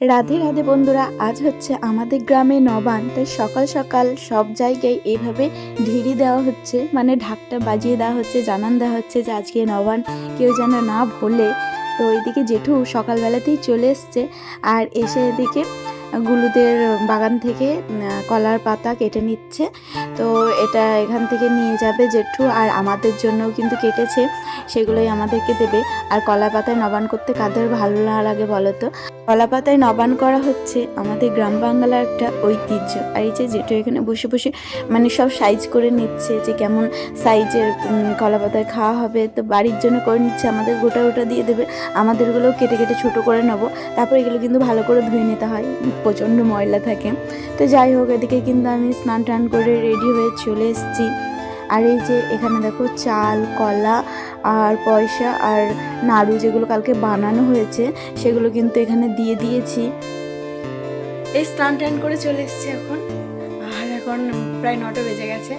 রাধে রাধে বন্ধুরা, আজ হচ্ছে আমাদের গ্রামে নবান তাই সকাল সকাল সব জায়গায় এইভাবে ঢিড়ি দেওয়া হচ্ছে মানে ঢাকটা বাজিয়ে দেওয়া হচ্ছে, জানান দেওয়া হচ্ছে যে আজকে নবান কেউ যেন না ভোলে। তো ওইদিকে জেঠু সকালবেলাতেই চলে এসছে, আর এসে এদিকে গুলুদের বাগান থেকে কলার পাতা কেটে নিচ্ছে। তো এটা এখান থেকে নিয়ে যাবে জেঠু, আর আমাদের জন্যও কিন্তু কেটেছে, সেগুলোই আমাদেরকে দেবে। আর কলা পাতায় নবান করতে কাদের ভালো না লাগে বলো তো? কলা পাতায় নবান করা হচ্ছে। আমাদের গ্রাম বাংলার একটা ঐতিহ্য। আর এই যে যেটা এখানে বসে বসে মানে সব সাইজ করে নিচ্ছে যে কেমন সাইজের কলা পাতায় খাওয়া হবে। তো বাড়ির জন্য করে নিচ্ছে, আমাদের গোটা গোটা দিয়ে দেবে। আমাদেরগুলোও কেটে কেটে ছোটো করে নেব। তারপর এগুলো কিন্তু ভালো করে ধুয়ে নিতে হয়। প্রচণ্ড ময়লা থাকে। তো যাই হোক, এদিকে কিন্তু আমি স্নান টান করে রেডি হয়ে চলে এসেছি। আর এই যে এখানে দেখো চাল, কলা আর পয়সা আর নাড়ু যেগুলো কালকে বানানো হয়েছে, সেগুলো কিন্তু এখানে দিয়ে দিয়েছি। এই স্নান টান করে চলে এসেছি এখন। আর এখন প্রায় নটা বেজে গেছে।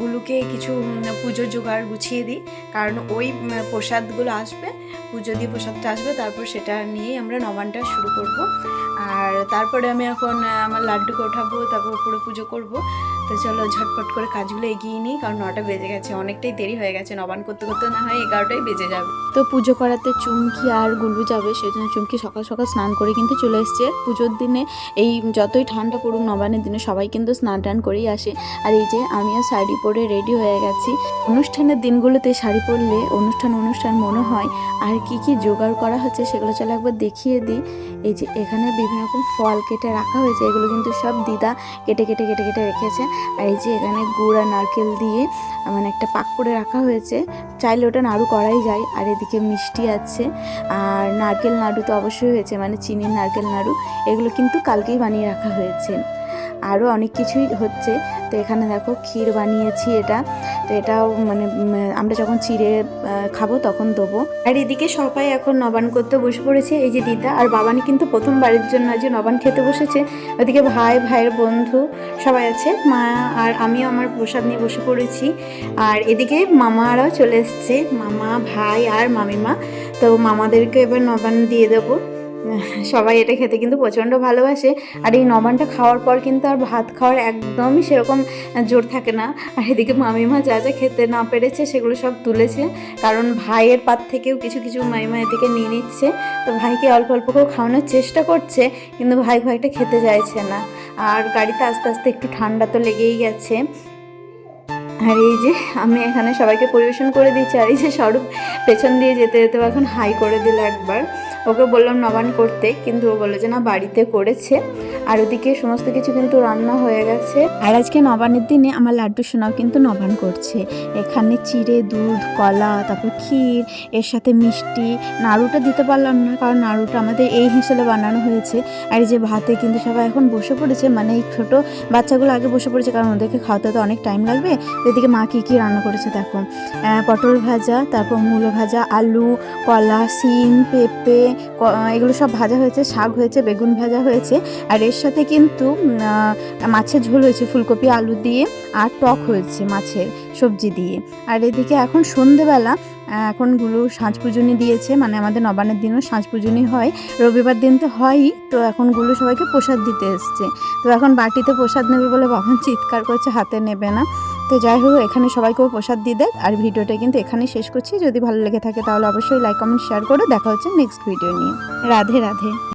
গুলুকে কিছু পুজোর জোগাড় গুছিয়ে দিই। কারণ ওই প্রসাদগুলো আসবে, পুজো দিয়ে প্রসাদটা আসবে, তারপর সেটা নিয়েই আমরা নবানটা শুরু করব। আর তারপরে আমি এখন আমার লাড্ডুকে ওঠাবো, তারপর উপরে পুজো করব। তো চলো ঝটপট করে কাজগুলো এগিয়ে নিই, কারণ নটা বেজে গেছে, অনেকটাই দেরি হয়ে গেছে নবান করতে করতে না হয় এগারোটাই বেজে যাবে। তো পুজো করাতে চুমকি আর গুলু যাবে সেই জন্য চুমকি সকাল সকাল স্নান করে কিন্তু চলে এসছে। পুজোর দিনে এই যতই ঠান্ডা পড়ুক নবানের দিনে সবাই কিন্তু স্নান টান করেই আসে। আর এই যে আমিও শাড়ি পরে রেডি হয়ে গেছি। অনুষ্ঠানের দিনগুলোতে শাড়ি পরলে অনুষ্ঠান অনুষ্ঠান মনে হয়। আর কি কি জোগাড় করা হচ্ছে সেগুলো চলো একবার দেখিয়ে দিই। এই যে এখানে বিভিন্ন রকম ফল কেটে রাখা হয়েছে, এগুলো কিন্তু সব দিদা কেটে কেটে কেটে কেটে রেখেছে। আর এই যে এখানে গুড় আর নারকেল দিয়ে মানে একটা পাক করে রাখা হয়েছে। চাইলে ওটা নাড়ু করাই যায়, আর এদিকে মিষ্টি আছে। আর নারকেল নাড়ু তো অবশ্যই হয়েছে মানে চিনির নারকেল নাড়ু, এগুলো কিন্তু কালকেই বানিয়ে রাখা হয়েছে। আরও অনেক কিছুই হচ্ছে। তো এখানে দেখো ক্ষীর বানিয়েছি এটা। তো এটাও মানে আমরা যখন চিড়ে খাব তখন দেবো। আর এদিকে সবাই এখন নবান করতে বসে পড়েছে, এই যে দিদা আর বাবানি কিন্তু প্রথম বাড়ির জন্য আজ নবান খেতে বসেছে। ওদিকে ভাই, ভাইয়ের বন্ধু সবাই আছে, মা আর আমিও আমার প্রসাদ নিয়ে বসে পড়েছি। আর এদিকে মামারাও চলে এসছে, মামা, ভাই আর মামিমা। তো মামাদেরকে এবার নবান দিয়ে দেবো। সবাই এটা খেতে কিন্তু প্রচণ্ড ভালোবাসে। আর এই নবানটা খাওয়ার পর কিন্তু আর ভাত খাওয়ার একদমই সেরকম জোর থাকে না। আর এদিকে মামিমা যা যা খেতে না পেরেছে সেগুলো সব তুলেছে। কারণ ভাইয়ের পাত থেকেও কিছু কিছু মামিমা এদিকে নিয়ে নিচ্ছে। তো ভাইকে অল্প অল্প করে খাওয়ানোর চেষ্টা করছে, কিন্তু ভাই ভাইটা খেতে চাইছে না। আর গাড়িতে আস্তে আস্তে একটু ঠান্ডা তো লেগেই গেছে। আর এই যে আমি এখানে সবাইকে পরিবেশন করে দিচ্ছি আর এই যে স্বরূপ পেছন দিয়ে যেতে যেতে এখন হাই করে দিল একবার। ওকে বললাম নবান করতে, কিন্তু ও বলল যে না, বাড়িতে করেছে। আর ওদিকে সমস্ত কিছু কিন্তু রান্না হয়ে গেছে। আর আজকে নবানের দিনে আমার লাড্ডু সোনাও কিন্তু নবান করছে। এখানে চিড়ে, দুধ, কলা, তারপর ক্ষীর, এর সাথে মিষ্টি। নাড়ুটা দিতে পারলাম না, কারণ নাড়ুটা আমাদের এই হিসেবে বানানো হয়েছে। আর যে ভাতে কিন্তু সবাই এখন বসে পড়েছে মানে এই ছোটো বাচ্চাগুলো আগে বসে পড়েছে, কারণ ওদেরকে খাওয়াতে তো অনেক টাইম লাগবে। এদিকে মা কী কী রান্না করেছে দেখো। পটল ভাজা, তারপর মূলো ভাজা, আলু, কলা, শিম, পেঁপে এগুলো সব ভাজা হয়েছে শাক হয়েছে বেগুন ভাজা হয়েছে। আর এর সাথে কিন্তু মাছের ঝোল হয়েছে ফুলকপি আলু দিয়ে আর টক হয়েছে মাছের সবজি দিয়ে। আর এদিকে এখন সন্ধেবেলা আহ, এখনগুলো সাঁঝ পুজনি দিয়েছে মানে আমাদের নবানের দিনও সাঁঝ পুজনি হয়। রবিবার দিন তো হয়ই তো এখনগুলো সবাইকে প্রসাদ দিতে এসছে। তো এখন বাটিতে প্রসাদ নেবে বলে বাবা চিৎকার করছে হাতে নেবে না। তো যাই হোক, এখানে সবাইকেও প্রসাদ দিয়ে দেয় আর ভিডিওটা কিন্তু এখানে শেষ করছি। যদি ভালো লেগে থাকে তাহলে অবশ্যই লাইক কমেন্ট শেয়ার করো। দেখা হচ্ছে নেক্সট ভিডিও নিয়ে। রাধে রাধে।